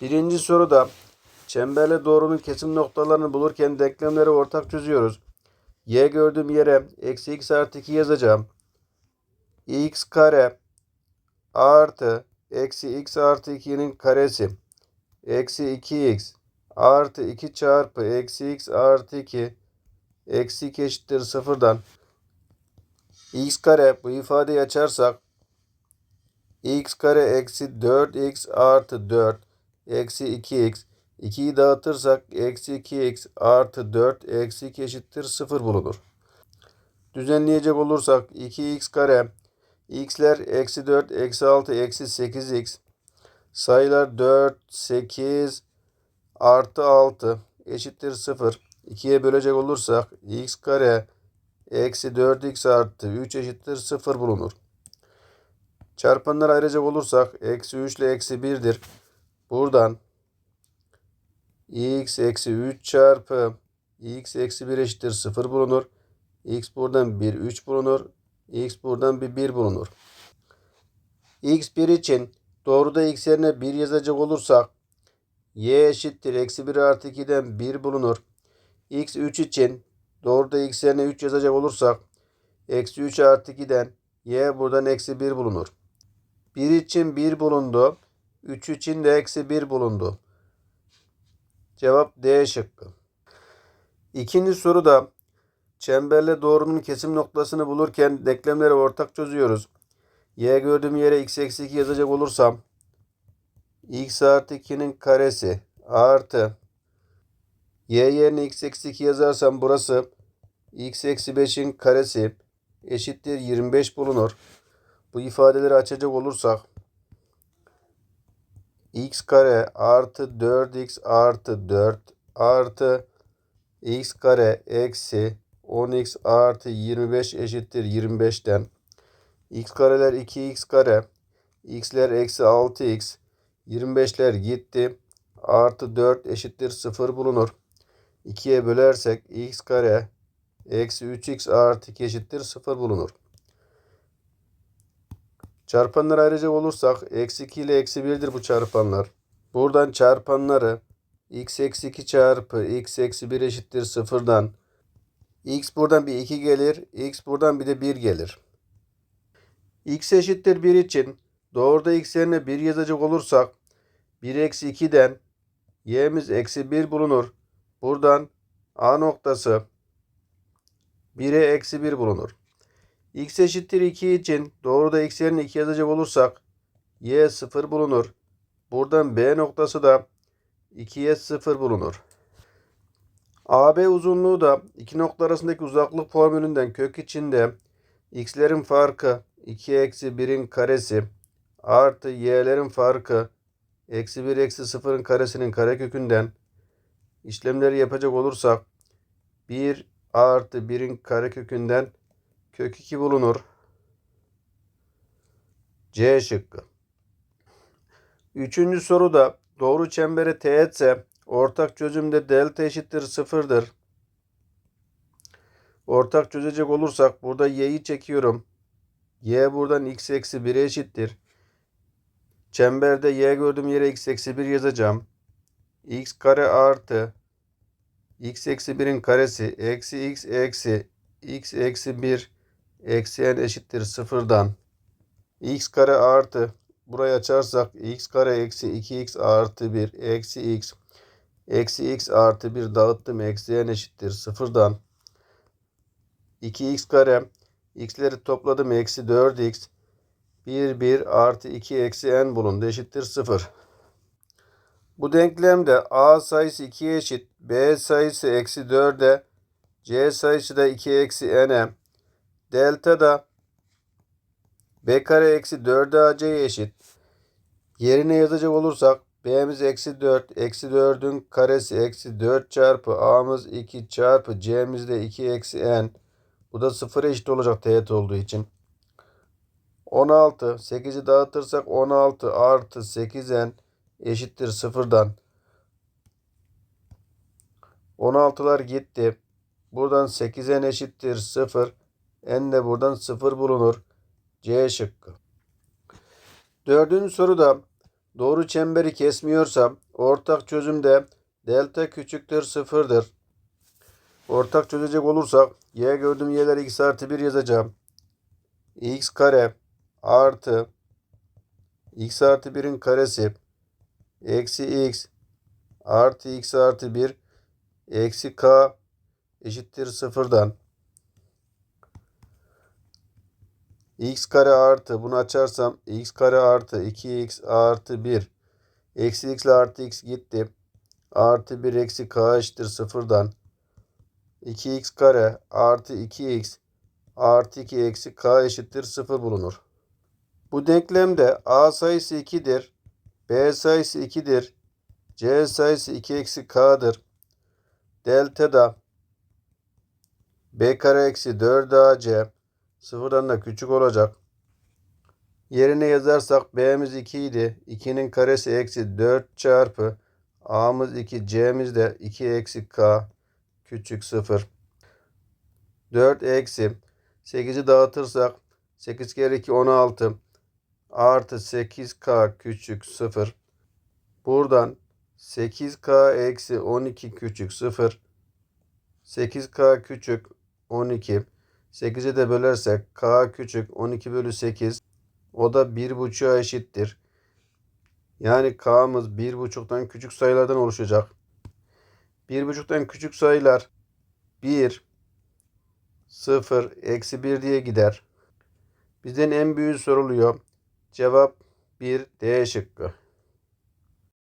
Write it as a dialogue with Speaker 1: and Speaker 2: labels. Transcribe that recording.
Speaker 1: Birinci soruda çemberle doğrunun kesim noktalarını bulurken denklemleri ortak çözüyoruz. Y gördüğüm yere eksi x artı 2 yazacağım. x kare artı eksi x artı 2'nin karesi eksi 2x artı 2 çarpı eksi x artı 2 eksi 2 eşittir sıfırdan x kare bu ifadeyi açarsak x kare eksi 4x artı 4 eksi 2x 2'yi dağıtırsak eksi 2x artı 4 eksi 2 eşittir 0 bulunur. Düzenleyecek olursak 2x kare x'ler eksi 4 eksi 6 eksi 8x sayılar 4 8 artı 6 eşittir 0. 2'ye bölecek olursak x kare eksi 4x artı 3 eşittir 0 bulunur. Çarpanları ayıracak olursak eksi 3 ile eksi 1'dir. Buradan x eksi 3 çarpı x eksi 1 eşittir 0 bulunur. x buradan 1 3 bulunur. x buradan bir 1 bulunur. x1 için doğruda x yerine 1 yazacak olursak y eşittir eksi 1 artı 2'den 1 bulunur. x3 için doğruda x yerine 3 yazacak olursak eksi 3 artı 2'den y buradan eksi 1 bulunur. 1 için 1 bulundu. 3 için de eksi 1 bulundu. Cevap D şıkkı. İkinci soruda çemberle doğrunun kesim noktasını bulurken denklemleri ortak çözüyoruz. Y gördüğüm yere x eksi 2 yazacak olursam x artı 2'nin karesi artı y yerine x eksi 2 yazarsam burası x eksi 5'in karesi eşittir 25 bulunur. Bu ifadeleri açacak olursak x kare artı 4x artı 4 artı x kare eksi 10x artı 25 eşittir 25'ten x kareler 2x kare x'ler eksi 6x 25'ler gitti artı 4 eşittir 0 bulunur. 2'ye bölersek x kare eksi 3x artı 2 eşittir 0 bulunur. Çarpanları ayıracak olursak eksi 2 ile eksi 1'dir bu çarpanlar. Buradan çarpanları x eksi 2 çarpı x eksi 1 eşittir 0'dan x buradan bir 2 gelir. x buradan bir de 1 gelir. x eşittir 1 için doğruda x yerine 1 yazacak olursak 1 eksi 2'den y'miz eksi 1 bulunur. Buradan a noktası 1'e eksi 1 bulunur. X eşittir 2 için doğruda x yerine 2 yazacak olursak y 0 bulunur. Buradan b noktası da 2'ye 0 bulunur. AB uzunluğu da iki nokta arasındaki uzaklık formülünden kök içinde x'lerin farkı 2 eksi 1'in karesi artı y'lerin farkı eksi 1 eksi 0'ın karesinin karekökünden işlemleri yapacak olursak 1 artı 1'in karekökünden kök 2 bulunur. C şıkkı. Üçüncü soruda doğru çembere teğetse ortak çözümde delta eşittir sıfırdır. Ortak çözecek olursak burada y'yi çekiyorum. y buradan x eksi 1'e eşittir. Çemberde y gördüğüm yere x eksi 1 yazacağım. x kare artı x eksi 1'in karesi eksi x eksi x eksi 1 eksi n eşittir sıfırdan. x kare artı burayı açarsak x kare eksi 2x artı 1 eksi x. Eksi x artı 1 dağıttım. Eksi n eşittir sıfırdan. 2x kare. X'leri topladım. Eksi 4x 1 1 artı 2 eksi n bulundu. Eşittir 0. Bu denklemde a sayısı 2'ye eşit, b sayısı eksi 4'e, c sayısı da 2 eksi n'e, delta da b kare eksi 4'e ac'ye eşit. Yerine yazacak olursak b'miz eksi 4, eksi 4'ün karesi eksi 4 çarpı a'mız 2 çarpı c'miz de 2 eksi n. Bu da 0'a eşit olacak teğet olduğu için. 16, 8'i dağıtırsak 16 artı 8n eşittir sıfırdan. 16'lar gitti. Buradan 8n eşittir 0. n de buradan 0 bulunur. C şıkkı. Dördüncü soruda doğru çemberi kesmiyorsa ortak çözümde delta küçüktür sıfırdır. Ortak çözecek olursak y gördüğüm y'ler x artı 1 yazacağım. x kare artı x artı 1'in karesi eksi x artı x artı 1 eksi k eşittir sıfırdan. X kare artı bunu açarsam x kare artı 2x artı 1 eksi x ile artı x gitti. Artı 1 eksi k eşittir sıfırdan. 2x kare artı 2x artı 2 eksi k eşittir 0 bulunur. Bu denklemde a sayısı 2'dir. b sayısı 2'dir. c sayısı 2 eksi k'dır. Delta da b kare eksi 4ac sıfırdan da küçük olacak. Yerine yazarsak b'miz 2 idi. 2'nin karesi eksi 4 çarpı a'mız 2 c'miz de 2 eksi k küçük 0. 4 eksi 8'i dağıtırsak 8 kere 2 16 artı 8k küçük 0. Buradan 8k eksi 12 küçük 0. 8k küçük 12. 8'i de bölersek k küçük 12 bölü 8. O da 1,5'a eşittir. Yani k'mız 1,5'tan küçük sayılardan oluşacak. 1,5'tan küçük sayılar 1, 0, eksi 1 diye gider. Bizden en büyüğü soruluyor. Cevap 1 D şıkkı.